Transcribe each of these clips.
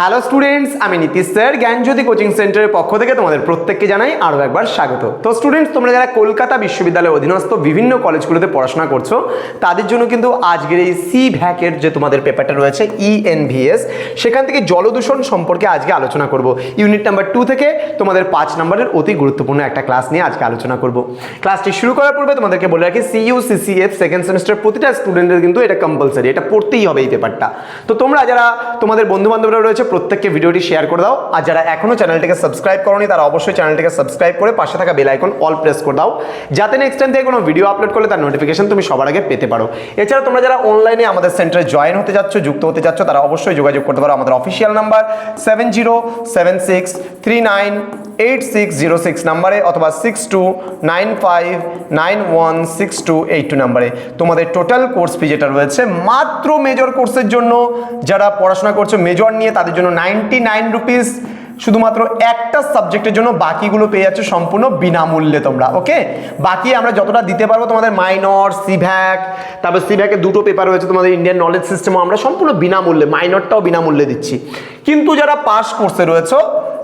Hello students আমি Nitish sir জ্ঞানজ্যোতি coaching সেন্টারের পক্ষ থেকে তোমাদের প্রত্যেককে জানাই আরও একবার স্বাগত। তো স্টুডেন্টস তোমরা যারা কলকাতা বিশ্ববিদ্যালয়ের অধীনস্থ বিভিন্ন কলেজগুলোতে পড়াশোনা করছ, তাদের জন্য কিন্তু আজকের এই সি ভ্যাকের যে তোমাদের পেপারটা রয়েছে E ইএনভিএস সেখান থেকে জলদূষণ সম্পর্কে আজকে আলোচনা করব। ইউনিট নাম্বার টু থেকে তোমাদের পাঁচ নম্বরের অতি গুরুত্বপূর্ণ একটা ক্লাস নিয়ে আজকে আলোচনা করব। ক্লাসটি শুরু করার পূর্বে তোমাদেরকে বলে রাখি সিইউ সিসিএফ সেকেন্ড সেমিস্টার প্রতিটা স্টুডেন্টের কিন্তু এটা কম্পালসারি এটা পড়তেই হবে এই পেপারটা তো তোমরা যারা তোমাদের বন্ধু বান্ধবরা রয়েছে প্রত্যেককে ভিডিওটি শেয়ার করে দাও। আর যারা এখনও চ্যানেলটিকে সাবস্ক্রাইব করনি, তারা অবশ্যই চ্যানেলটিকে সাবস্ক্রাইব করে পাশে থাকা বেল আইকন অল প্রেস করে দাও। যাতে নেক্সট টাইম থেকে কোনো ভিডিও আপলোড করলে তার নোটিফিকেশন তুমি সবার আগে পেতে পারো। এছাড়া তোমরা যারা অনলাইনে আমাদের সেন্টারে জয়েন হতে যাচ্ছ, যুক্ত হতে যাচ্ছ, তারা অবশ্যই যোগাযোগ করতে পারো। আমাদের official number seven zero seven six three nine eight six zero six নাম্বারে অথবা six two nine five nine one six two eight two নাম্বারে তোমাদের টোটাল কোর্স ফি যেটা রয়েছে, মাত্র মেজর কোর্সের জন্য যারা পড়াশোনা করছ মেজর নিয়ে তাদের জন্য নাইনটি নাইন রুপিস শুধুমাত্র একটা সাবজেক্টের জন্য বাকিগুলো পেয়ে যাচ্ছে সম্পূর্ণ বিনামূল্যে তোমরা ওকে বাকি আমরা যতটা দিতে পারব তোমাদের মাইনর সিভ্যাক তারপর সিভ্যাকে দুটো পেপার রয়েছে তোমাদের ইন্ডিয়ান নলেজ সিস্টেমও আমরা সম্পূর্ণ বিনামূল্যে মাইনরটাও বিনামূল্যে দিচ্ছি। কিন্তু যারা পাস কোর্সে রয়েছে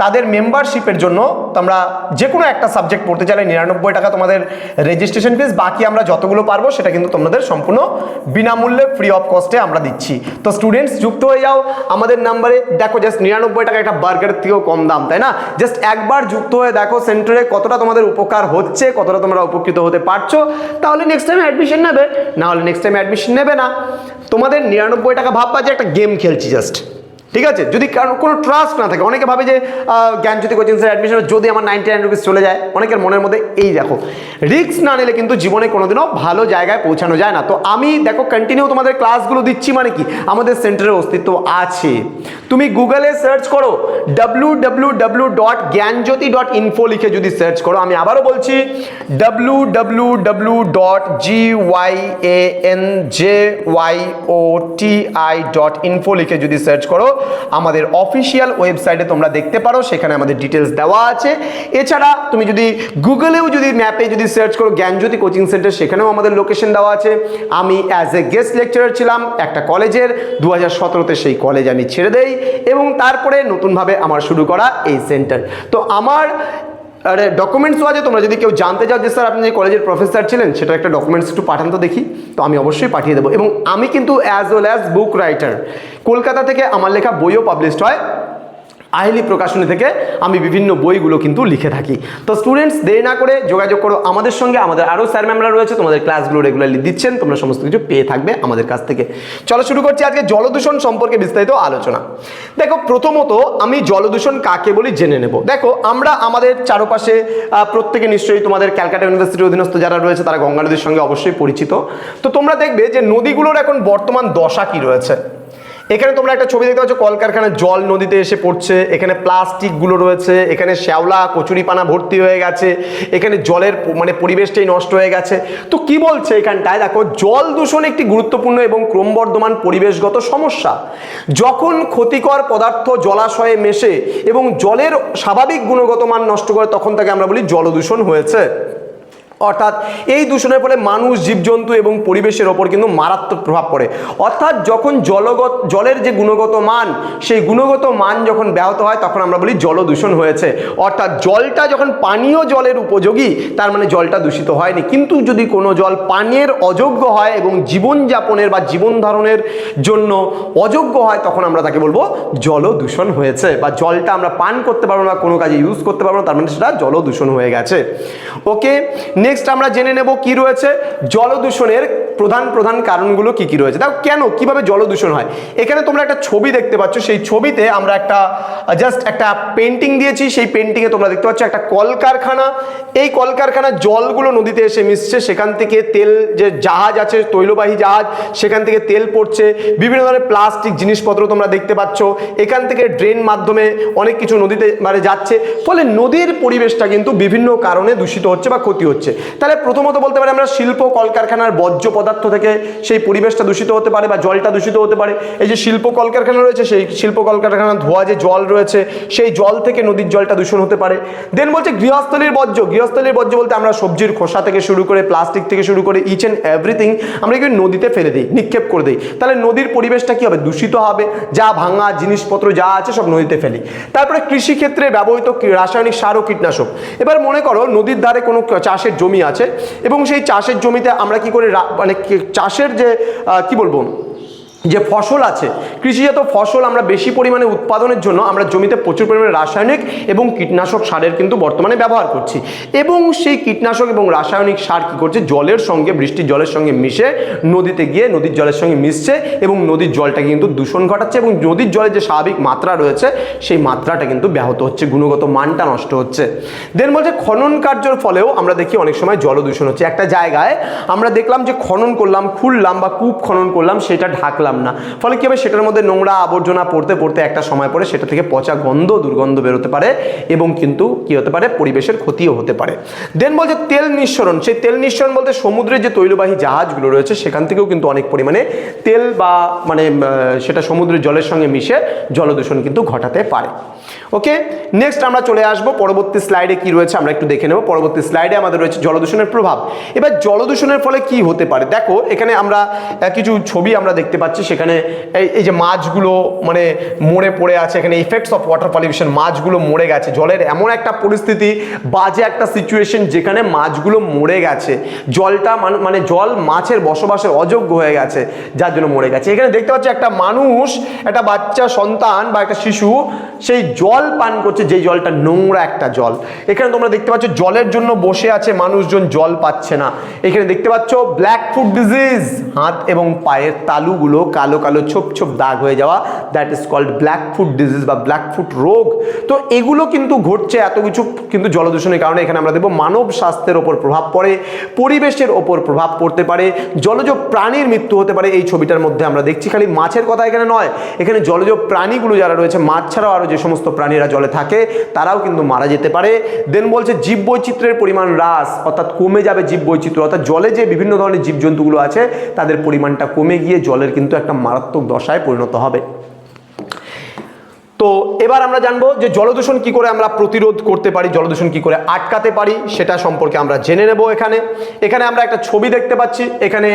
তাদের মেম্বারশিপের জন্য তোমরা যে কোনো একটা সাবজেক্ট পড়তে চাইলে নিরানব্বই টাকা তোমাদের রেজিস্ট্রেশন ফিস বাকি আমরা যতগুলো পারব সেটা কিন্তু তোমাদের সম্পূর্ণ বিনামূল্যে ফ্রি অফ কস্টে আমরা দিচ্ছি। তো স্টুডেন্টস যুক্ত হয়ে যাও। আমাদের নাম্বারে দেখো জাস্ট নিরানব্বই টাকা একটা বার্গারের থেকেও কম দাম, তাই না? জাস্ট একবার যুক্ত হয়ে দেখো সেন্টারে কতটা তোমাদের উপকার হচ্ছে, কতটা তোমরা উপকৃত হতে পারছ। তাহলে নেক্সট টাইম অ্যাডমিশন নেবে, না হলে নেক্সট টাইম অ্যাডমিশন নেবে না। তোমাদের নিরানব্বই টাকা ভাববা যে একটা গেম খেলছি জাস্ট ঠিক আছে? যদি কোনো ট্রাস্ট না থাকে, অনেকে ভাবে যে জ্ঞান জ্ঞানজ্যোতি কোচিং সেন্টার অ্যাডমিশন যদি আমার নাইনটি নাইন রুপিস চলে যায়, অনেকের মনের মধ্যে এই দেখো রিস্ক না নিলে কিন্তু জীবনে কোনোদিনও ভালো জায়গায় পৌঁছানো যায় না। তো আমি দেখো কন্টিনিউ তোমাদের ক্লাসগুলো দিচ্ছি মানে কি? আমাদের সেন্টারের অস্তিত্ব আছে। তুমি গুগলে সার্চ করো W W W dot Gyanjyoti dot info লিখে যদি সার্চ করো, আমি আবারও বলছি W W W dot G Y A N J Y O T I dot info লিখে যদি সার্চ করো, আমাদের অফিসিয়াল ওয়েবসাইটে তোমরা দেখতে পারো, সেখানে আমাদের ডিটেলস দেওয়া আছে। এছাড়া তুমি যদি গুগলেও যদি ম্যাপে যদি সার্চ করো জ্ঞানজ্যোতি কোচিং সেন্টার সেখানেও আমাদের লোকেশন দেওয়া আছে। আমি অ্যাজ এ গেস্ট লেকচারার ছিলাম একটা কলেজের দু হাজার সতেরোতে সেই কলেজ আমি ছেড়ে দেই। এবং তারপরে নতুনভাবে আমার শুরু করা এই সেন্টার। তো আমার, আরে ডকুমেন্টসও আছে, তোমরা যদি কেউ জানতে চাও যে, স্যার, আপনি যে কলেজের প্রফেসর ছিলেন, সেটা একটা ডকুমেন্টস একটু পাঠান তো দেখি। তো আমি অবশ্যই পাঠিয়ে দেবো। এবং আমি কিন্তু as well as book writer Kolkata থেকে আমার লেখা বইও পাবলিশড হয় আইলি প্রকাশনী থেকে আমি বিভিন্ন বইগুলো কিন্তু লিখে থাকি। তো স্টুডেন্টস দেরি না করে যোগাযোগ করো আমাদের সঙ্গে। আমাদের আরও স্যার ম্যামরা রয়েছে, তোমাদের ক্লাসগুলো রেগুলারলি দিচ্ছেন। তোমরা সমস্ত কিছু পেয়ে থাকবে আমাদের কাছ থেকে। চলো শুরু করছি আজকে জলদূষণ সম্পর্কে বিস্তারিত আলোচনা। দেখো, প্রথমত আমি জলদূষণ কাকে বলি জেনে নেব। দেখো, আমরা আমাদের চারপাশে প্রত্যেকে নিশ্চয়ই তোমাদের ক্যালকাটা ইউনিভার্সিটির অধীনস্থ যারা রয়েছে, তারা গঙ্গা নদীর সঙ্গে অবশ্যই পরিচিত। তো তোমরা দেখবে যে নদীগুলোর এখন বর্তমান দশা কি রয়েছে। এখানে তোমরা একটা ছবি দেখতে পাচ্ছ, কলকারখানার জল নদীতে এসে পড়ছে। এখানে প্লাস্টিকগুলো রয়েছে, এখানে শ্যাওলা, কচুরিপানা ভর্তি হয়ে গেছে, এখানে জলের মানে পরিবেশটাই নষ্ট হয়ে গেছে। তো কি বলছে এখানটায়? দেখো, জল দূষণ একটি গুরুত্বপূর্ণ এবং ক্রমবর্ধমান পরিবেশগত সমস্যা। যখন ক্ষতিকর পদার্থ জলাশয়ে মেশে এবং জলের স্বাভাবিক গুণগত মান নষ্ট করে, তখন তাকে আমরা বলি জলদূষণ হয়েছে। অর্থাৎ এই দূষণের ফলে মানুষ, জীবজন্তু এবং পরিবেশের ওপর কিন্তু মারাত্মক প্রভাব পড়ে। অর্থাৎ যখন জলগত, জলের যে গুণগত মান, সেই গুণগত মান যখন ব্যাহত হয়, তখন আমরা বলি জল দূষণ হয়েছে। অর্থাৎ জলটা যখন পানীয় জলের উপযোগী, তার মানে জলটা দূষিত হয়নি। কিন্তু যদি কোনো জল পানীয়ের অযোগ্য হয় এবং জীবনযাপনের বা জীবন ধারণের জন্য অযোগ্য হয়, তখন আমরা তাকে বলব জল দূষণ হয়েছে বা জলটা আমরা পান করতে পারব না, কোনো কাজে ইউজ করতে পারব না, তার মানে সেটা জল দূষণ হয়ে গেছে। ওকে নেক্সট আমরা জেনে নেব কি রয়েছে জলদূষণের প্রধান প্রধান কারণগুলো কি কি রয়েছে? দেখো, কেন, কীভাবে জল দূষণ হয়? এখানে তোমরা একটা ছবি দেখতে পাচ্ছ। সেই ছবিতে আমরা একটা জাস্ট একটা পেন্টিং দিয়েছি। সেই পেন্টিংয়ে তোমরা দেখতে পাচ্ছ একটা কলকারখানা। এই কলকারখানার জলগুলো নদীতে এসে মিশছে। সেখান থেকে তেল, যে জাহাজ আছে, তৈলবাহী জাহাজ, সেখান থেকে তেল পড়ছে। বিভিন্ন ধরনের প্লাস্টিক জিনিসপত্র তোমরা দেখতে পাচ্ছ। এখান থেকে ড্রেন মাধ্যমে অনেক কিছু নদীতে মানে যাচ্ছে। ফলে নদীর পরিবেশটা কিন্তু বিভিন্ন কারণে দূষিত হচ্ছে বা ক্ষতি হচ্ছে। তাহলে প্রথমত বলতে পারি আমরা শিল্প কলকারখানার বর্জ্য পদার্থ থেকে সেই পরিবেশটা দূষিত হতে পারে বা জলটা দূষিত হতে পারে। এই যে শিল্প কলকারখানা রয়েছে, সেই শিল্প কলকারখানা ধোয়া যে জল রয়েছে, সেই জল থেকে নদীর জলটা দূষণ হতে পারে। দেন বলছে গৃহস্থলীর বর্জ্য। গৃহস্থলীর বর্জ্য বলতে আমরা সবজির খোসা থেকে শুরু করে, প্লাস্টিক থেকে শুরু করে ইচ অ্যান্ড এভরিথিং আমরা কি নদীতে ফেলে দিই, নিক্ষেপ করে দিই। তাহলে নদীর পরিবেশটা কি হবে? দূষিত হবে। যা ভাঙা জিনিসপত্র যা আছে সব নদীতে ফেলি। তারপরে কৃষিক্ষেত্রে ব্যবহৃত রাসায়নিক সার ও কীটনাশক। এবার মনে করো, নদীর ধারে কোনো চাষের জমি আছে এবং সেই চাষের জমিতে আমরা কি করে মানে চাষের যে কি বলব? যে ফসল আছে, কৃষিজাত ফসল আমরা বেশি পরিমাণে উৎপাদনের জন্য আমরা জমিতে প্রচুর পরিমাণে রাসায়নিক এবং কীটনাশক সারের কিন্তু বর্তমানে ব্যবহার করছি। এবং সেই কীটনাশক এবং রাসায়নিক সার কী করছে? জলের সঙ্গে, বৃষ্টির জলের সঙ্গে মিশে নদীতে গিয়ে নদীর জলের সঙ্গে মিশছে এবং নদীর জলটাকে কিন্তু দূষণ ঘটাচ্ছে এবং নদীর জলের যে স্বাভাবিক মাত্রা রয়েছে, সেই মাত্রাটা কিন্তু ব্যাহত হচ্ছে, গুণগত মানটা নষ্ট হচ্ছে। দেন বলছে খনন কার্যর ফলেও আমরা দেখি অনেক সময় জল দূষণ হচ্ছে। একটা জায়গায় আমরা দেখলাম যে খনন করলাম, খুললাম বা কূপ খনন করলাম, সেটা ঢাকলাম। না। ফলে কি হবে? সেটার মধ্যে নোংরা আবর্জনা পড়তে পড়তে একটা সময় পরে সেটা থেকে পচা গন্ধ, দুর্গন্ধ বেরোতে পারে এবং কিন্তু কি হতে পারে? পরিবেশের ক্ষতিও হতে পারে। দেন বলছে তেল নিঃসরণ। সেই তেল নিঃসরণ বলতে সমুদ্রের যে তৈলবাহী জাহাজগুলো রয়েছে, সেখান থেকেও কিন্তু অনেক পরিমাণে তেল বা মানে সেটা সমুদ্রের জলের সঙ্গে মিশে জলদূষণ কিন্তু ঘটাতে পারে। ওকে নেক্সট আমরা চলে আসব পরবর্তী স্লাইডে কি রয়েছে, আমরা একটু দেখে নেব। পরবর্তী স্লাইডে আমাদের রয়েছে জলদূষণের প্রভাব। এবার জলদূষণের ফলে কি হতে পারে? দেখো, এখানে আমরা কিছু ছবি আমরা দেখতে পাচ্ছি। সেখানে এই এই যে মাছগুলো মানে মরে পড়ে আছে, এখানে ইফেক্টস অফ ওয়াটার পলিউশন মাছগুলো মরে গেছে। জলের এমন একটা পরিস্থিতি, বাজে একটা সিচুয়েশন যেখানে মাছগুলো মরে গেছে। জলটা মান- জল মাছের বসবাসের অযোগ্য হয়ে গেছে, যার জন্য মরে গেছে। এখানে দেখতে পাচ্ছি একটা মানুষ, একটা বাচ্চা, সন্তান বা একটা শিশু, সেই জল পান করছে, যেই জলটা নোংরা একটা জল। এখানে তোমরা দেখতে পাচ্ছ, জলের জন্য বসে আছে মানুষজন, জল পাচ্ছে না। এখানে দেখতে পাচ্ছ ব্ল্যাক ফুট ডিজিজ হাত এবং পায়ের তালুগুলো কালো কালো ছোপ ছোপ দাগ হয়ে যাওয়া that is called black foot disease বা ব্ল্যাক ফুট রোগ। তো এগুলো কিন্তু ঘটছে এত কিছু কিন্তু জলদূষণের কারণে এখানে আমরা দেখব মানব স্বাস্থ্যের ওপর প্রভাব পড়ে, পরিবেশের ওপর প্রভাব পড়তে পারে, জলজ প্রাণীর মৃত্যু হতে পারে, এই ছবিটার মধ্যে আমরা দেখছি। খালি মাছের কথা এখানে নয়, এখানে জলজ প্রাণীগুলো যারা রয়েছে, মাছ ছাড়াও আরও যে সমস্ত প্রাণীরা জলে থাকে, তারাও কিন্তু মারা যেতে পারে। দেন বলছে জীববৈচিত্র্যের পরিমাণ হ্রাস, অর্থাৎ কমে যাবে জীববৈচিত্র্য, অর্থাৎ জলে যে বিভিন্ন ধরনের জীবজন্তুগুলো আছে, তাদের পরিমাণটা কমে গিয়ে জলের কিন্তু একটা মারাত্মক দশায় পরিণত হবে। তো এবার আমরা জানব যে জলদূষণ কি করে আমরা প্রতিরোধ করতে পারি, জলদূষণ কি করে আটকাতে পারি, সেটা সম্পর্কে আমরা জেনে নেব এখানে। এখানে আমরা একটা ছবি দেখতে পাচ্ছি, এখানে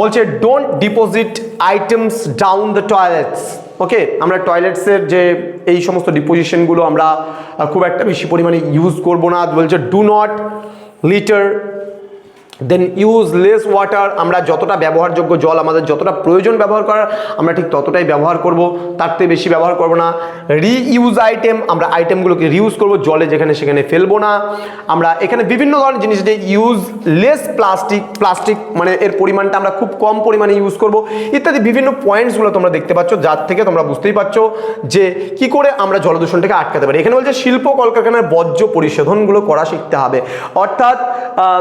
বলছে don't deposit items down the toilets okay আমরা টয়লেটসের যে এই সমস্ত ডিপোজিশনগুলো আমরা খুব একটা বেশি পরিমাণে ইউজ করব না। বলছে do not litter then use less water আমরা যতটা ব্যবহারযোগ্য জল, আমাদের যতটা প্রয়োজন ব্যবহার করার, আমরা ঠিক ততটাই ব্যবহার করব। তার থেকে বেশি ব্যবহার করব না। রিইউজ আইটেম আমরা আইটেমগুলোকে রিউজ করব, জলে যেখানে সেখানে ফেলব না। আমরা এখানে বিভিন্ন ধরনের জিনিস যে ইউজ লেস প্লাস্টিক প্লাস্টিক মানে এর পরিমাণটা আমরা খুব কম পরিমাণে ইউজ করব। ইত্যাদি বিভিন্ন পয়েন্টসগুলো তোমরা দেখতে পাচ্ছ, যার থেকে তোমরা বুঝতেই পারছ যে কি করে আমরা জলদূষণটাকে আটকাতে পারি। এখানে বলছে শিল্প কলকারখানার বর্জ্য পরিশোধনগুলো করা শিখতে হবে। অর্থাৎ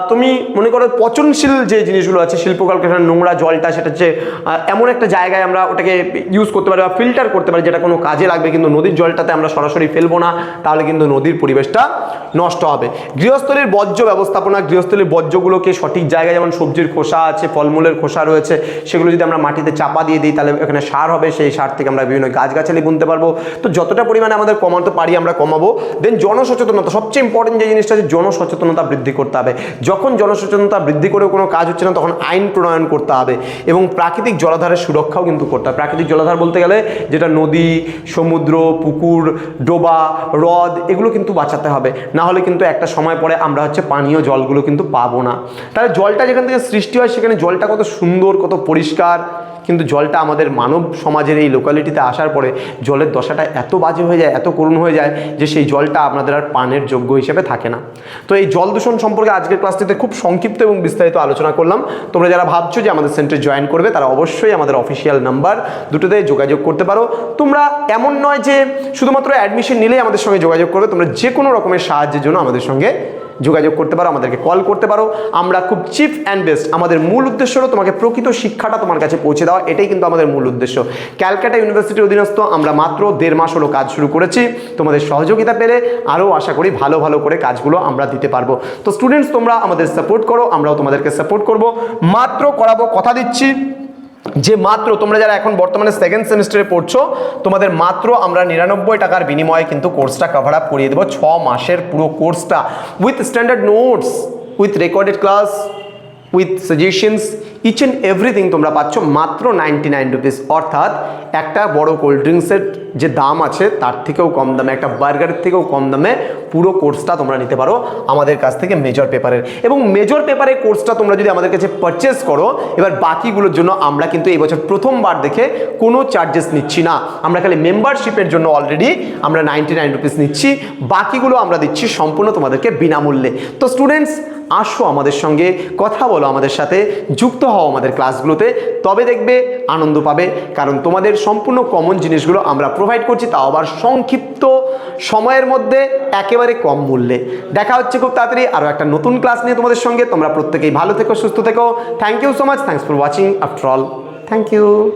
তুমি মনে করো পচনশীল যে জিনিসগুলো আছে শিল্প কলকারখানার নোংরা জলটা, সেটা হচ্ছে এমন একটা জায়গায় আমরা ওটাকে ইউজ করতে পারি বা ফিল্টার করতে পারি যেটা কোনো কাজে লাগবে, কিন্তু নদীর জলটাতে আমরা সরাসরি ফেলব না, তাহলে কিন্তু নদীর পরিবেশটা নষ্ট হবে। গৃহস্থলীর বর্জ্য ব্যবস্থাপনা, গৃহস্থলীর বর্জ্যগুলোকে সঠিক জায়গায় যেমন সবজির খোসা আছে, ফলমূলের খোসা রয়েছে, সেগুলো যদি আমরা মাটিতে চাপা দিয়ে দিই, তাহলে এখানে সার হবে, সেই সার থেকে আমরা বিভিন্ন গাছগাছালি বুনতে পারব। তো যতটা পরিমাণে আমাদের কমাতে পারি, আমরা কমাবো। দেন জনসচেতনতা, সবচেয়ে ইম্পর্টেন্ট যে জিনিসটা আছে জনসচেতনতা বৃদ্ধি করতে হবে। যখন জনসচেতনতা বৃদ্ধি করেও কোনো কাজ হচ্ছে না, তখন আইন প্রণয়ন করতে হবে। এবং প্রাকৃতিক জলাধারের সুরক্ষাও কিন্তু করতে হবে। প্রাকৃতিক জলাধার বলতে গেলে যেটা নদী, সমুদ্র, পুকুর, ডোবা, হ্রদ, এগুলো কিন্তু বাঁচাতে হবে। না হলে কিন্তু একটা সময় পরে আমরা হচ্ছে পানীয় জলগুলো কিন্তু পাবো না। তাহলে জলটা যেখান থেকে সৃষ্টি হয়, সেখানে জলটা কত সুন্দর, কত পরিষ্কার। কিন্তু জলটা আমাদের মানব সমাজের এই লোকালিটিতে আসার পরে জলের দশাটা এত বাজে হয়ে যায়, এত করুণ হয়ে যায় যে সেই জলটা আপনাদের আর পানের যোগ্য হিসেবে থাকে না। তো এই জল দূষণ সম্পর্কে আজকের ক্লাসটিতে খুব সংক্ষিপ্ত এবং বিস্তারিত আলোচনা করলাম। তোমরা যারা ভাবছ যে আমাদের সেন্টারে জয়েন করবে, তারা অবশ্যই আমাদের অফিসিয়াল নাম্বার দুটোতে যোগাযোগ করতে পারো। তোমরা এমন নয় যে শুধুমাত্র অ্যাডমিশন নিলেই আমাদের সঙ্গে যোগাযোগ করবে, তোমরা যে কোনো রকমের সাহায্যের জন্য আমাদের সঙ্গে যোগাযোগ করতে পারো, আমাদেরকে কল করতে পারো। আমরা খুব চিপ অ্যান্ড বেস্ট আমাদের মূল উদ্দেশ্য হলো তোমাকে প্রকৃত শিক্ষাটা তোমার কাছে পৌঁছে দেওয়া। এটাই কিন্তু আমাদের মূল উদ্দেশ্য। ক্যালকাটা ইউনিভার্সিটির অধীনস্থ আমরা মাত্র দেড় মাস হলো কাজ শুরু করেছি। তোমাদের সহযোগিতা পেলে আরও আশা করি ভালো ভালো করে কাজগুলো আমরা দিতে পারব। তো স্টুডেন্টস তোমরা আমাদের সাপোর্ট করো, আমরাও তোমাদেরকে সাপোর্ট করব। মাত্র করাবো, কথা দিচ্ছি। যে মাত্র তোমরা যারা এখন বর্তমানে সেকেন্ড সেমিস্টারে পড়ছো, তোমাদের মাত্র আমরা নিরানব্বই টাকার বিনিময়ে কিন্তু কোর্সটা কভার আপ করিয়ে দেবো। ছ মাসের পুরো কোর্সটা with standard notes with recorded class with suggestions each and everything তোমরা পাচ্ছ মাত্র নাইনটি নাইন রুপিস অর্থাৎ একটা বড় কোল্ড ড্রিঙ্কসের যে দাম আছে, তার থেকেও কম দামে, একটা বার্গারের থেকেও কম দামে পুরো কোর্সটা তোমরা নিতে পারো আমাদের কাছ থেকে মেজর পেপারের এবং মেজর পেপারের কোর্সটা তোমরা যদি আমাদের কাছে পারচেস করো, এবার বাকিগুলোর জন্য আমরা কিন্তু এই বছর প্রথমবার দেখে কোনো চার্জেস নিচ্ছি না। আমরা খালি মেম্বারশিপের জন্য অলরেডি আমরা নাইনটি নাইন রুপিস নিচ্ছি। বাকিগুলো আমরা দিচ্ছি সম্পূর্ণ তোমাদেরকে বিনামূল্যে। তো স্টুডেন্টস আসো আমাদের সঙ্গে, কথা বলো আমাদের সাথে, যুক্ত হও আমাদের ক্লাসগুলোতে, তবে দেখবে আনন্দ পাবে। কারণ তোমাদের সম্পূর্ণ কমন জিনিসগুলো আমরা প্রোভাইড করছি, তাও আবার সংক্ষিপ্ত সময়ের মধ্যে, একেবারে কম মূল্যে। দেখা হচ্ছে খুব তাড়াতাড়ি আরও একটা নতুন ক্লাস নিয়ে তোমাদের সঙ্গে। তোমরা প্রত্যেকেই ভালো থেকো, সুস্থ থেকো। Thank you so much thanks for watching after all thank you